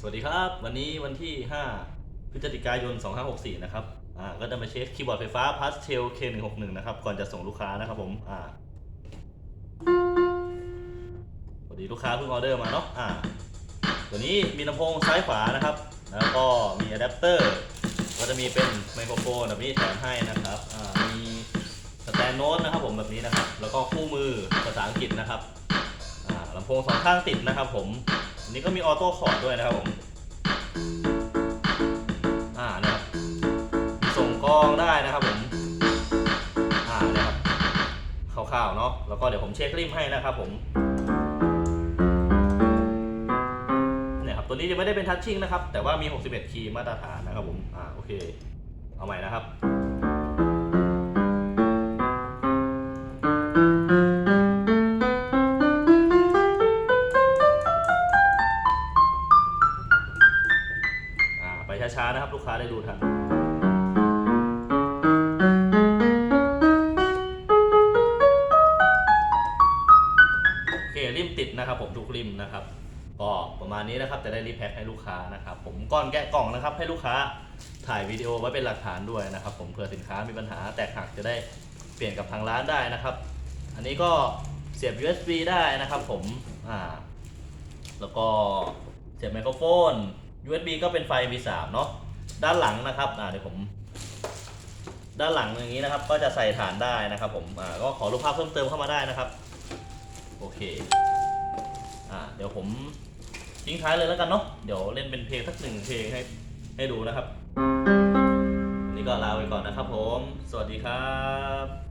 สวัสดีครับ วันนี้วันที่ 5 พฤศจิกายน 2564 นะครับ อ่า ก็จะมาเช็คคีย์บอร์ดไฟฟ้า Pastel K161 นะครับ ก่อนจะส่งลูกค้านะครับผม อ่าสวัสดีลูกค้าเพิ่งออเดอร์มาเนาะ อ่า ตัวนี้มีลำโพงซ้ายขวานะครับ แล้วก็มีอะแดปเตอร์ ก็จะมีเป็นไมโครโฟนแบบนี้แถมให้นะครับ อ่า มีสแตนโน้ตนะครับผมแบบนี้นะครับ แล้วก็คู่มือภาษาอังกฤษนะครับ อ่าลำโพงสองข้างติดนะครับผม อันนี้ก็มีออโต้คอร์ดด้วยนะครับผม อ่านะครับ ส่งกล้องได้นะครับผม อ่านะครับคร่าวๆเนาะ แล้วก็เดี๋ยวผมเช็คริมให้นะครับผมเนี่ยครับ ตัวนี้จะไม่ได้เป็นทัชชิ่งนะครับ แต่ว่ามี 61 คีย์มาตรฐานนะครับผม อ่าโอเค เอาใหม่นะครับ ช้าๆนะครับ ลูกค้าได้ดูทันโอเคริมติดนะครับ ผมทุกริมนะครับก็ประมาณนี้นะครับจะได้รีแพ็คให้ลูกค้านะครับ ผมก่อนแกะกล่องนะครับ ให้ลูกค้าถ่ายวิดีโอไว้เป็นหลักฐานด้วยนะครับ ผมเผื่อสินค้ามีปัญหาแตกหักจะได้เปลี่ยนกับทางร้านได้นะครับ อันนี้ก็เสียบ USB ได้นะครับ ผมอ่าแล้วก็เสียบไมโครโฟน USB ก็เป็นไฟ V3 เนาะด้านหลังนะครับอ่าเดี๋ยวผม ด้านหลังอย่างนี้นะครับ ก็จะใส่ฐานได้นะครับ ผมอ่าก็ขอรูปภาพเพิ่มเติมเข้ามาได้นะครับ โอเคอ่าเดี๋ยวผมทิ้งท้ายเลยแล้วกันเนาะเดี๋ยวเล่นเป็นเพลงสักหนึ่งเพลงให้ให้ดูนะครับวันนี้ก็ลาไปก่อนนะครับผม สวัสดีครับ